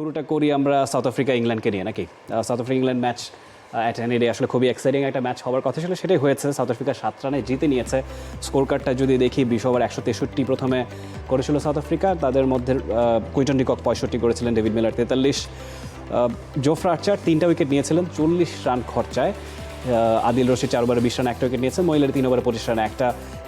শুরুটা করি আমরা সাউথ আফ্রিকা, ইংল্যান্ডকে নিয়ে, নাকি? সাউথ আফ্রিকা, ইংল্যান্ড ম্যাচ অ্যাট এনে আসলে খুবই এক্সাইটিং একটা ম্যাচ হওয়ার কথা ছিল, সেটাই হয়েছে। সাউথ আফ্রিকা সাত রানে জিতে নিয়েছে। স্কোর কার্ডটা যদি দেখি, বিশ ওভার একশো তেষট্টি প্রথমে করেছিল সাউথ আফ্রিকা। তাদের মধ্যে কুইন্টন ডিকক পঁয়ষট্টি করেছিলেন ডেভিড মিলার তেতাল্লিশ। জোফরা আর্চার তিনটা উইকেট নিয়েছিলেন, চল্লিশ রান খরচায়। আদিল রশিদ চার ওভারে বিশ রান, একটা উইকেট নিয়েছে। মহিলার তিন ওভারে পঁচিশ রানে, একটা।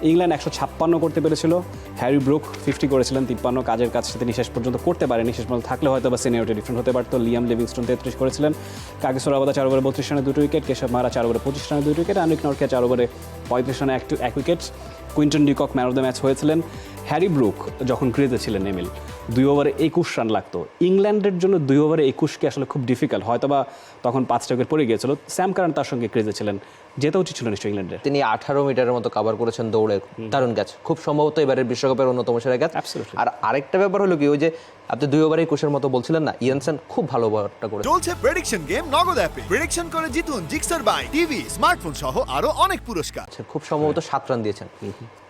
ইংল্যান্ড একশো ছাপ্পান্ন করতে পেরেছিল। হ্যারি ব্রুক ফিফটি করেছিলেন, তিপ্পান্ন। কাজের কাজ তিনি শেষ পর্যন্ত করতে পারেনি। শেষ পর্যন্ত থাকলে হয়তো বা সিনিয়রিটি ডিফারেন্ট হতে পারতো। লিয়াম লিভিংস্টোন তেত্রিশ করেছিলেন। কাগেশ্বর আবাদা চার ওভারে বত্রিশ রানে দুটো উইকেট কেশব মারা চার ওভারে পঁচিশ রানে দুটো উইকেট আনিক নরকে চার ওভারে পঁয়ত্রিশ রানে এক wicket Quinton de Kock man of the match হয়েছিলেন। হ্যারি ব্রুক যখন ক্রিজে ছিলেন এমিল দুই ওভারে একুশ রান লাগতো। ইংল্যান্ডের জন্য দুই ওভারে একুশকে আসলে খুব ডিফিকাল্ট হয়তোবা তখন পাঁচ উইকেট পড়ে গিয়েছিল। স্যাম কারণ তার সঙ্গে ক্রিজে ছিলেন যেতে উচিত ছিল নিশ্চয়ই ইংল্যান্ডের। তিনি আঠারো মিটারের মতো কভার করেছেন দৌড়ে দারুণ ক্যাচ খুব সম্ভবত এবারের বিশ্বকাপের অন্যতম সেরা ক্যাচ Absolutely. আর আরেকটা ব্যাপার হলো কি ওই যে আপনি দুই ওভারে একুশের মতো বলছিলেন না ইয়েনসেন খুব ভালো ওভারটা করে চলছে প্রেডিকশন গেম নগদ অ্যাপে প্রেডিকশন করে জিতুন জিক্সার বাই টিভি স্মার্টফোন সহ আরও অনেক পুরস্কার। খুব সম্ভবত সাত রান দিয়েছেন।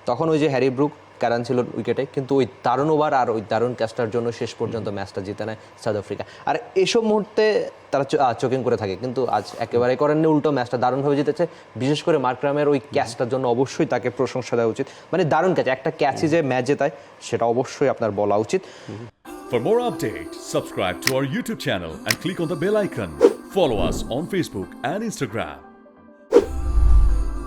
তখন ওই যে হ্যারি ব্রুক ক্যারান ছিল উইকেটে কিন্তু ওই দারুণ ওভার আর ওই দারুণ ক্যাচটার জন্য শেষ পর্যন্ত ম্যাচটা জিতে নেয় সাউথ আফ্রিকা আর এসব মুহূর্তে তারা চোকিং করে থাকে। কিন্তু আজ একেবারে করেননি উল্টো ম্যাচটা দারুণভাবে জিতেছে। বিশেষ করে মার্করামের ওই ক্যাচটার জন্য অবশ্যই তাকে প্রশংসা দেওয়া উচিত। মানে দারুণ ক্যাচ একটা ক্যাচই যে ম্যাচ জেতায় সেটা অবশ্যই আপনার বলা উচিত। For more updates, subscribe to our YouTube channel and click on the bell icon. Follow us on Facebook and Instagram.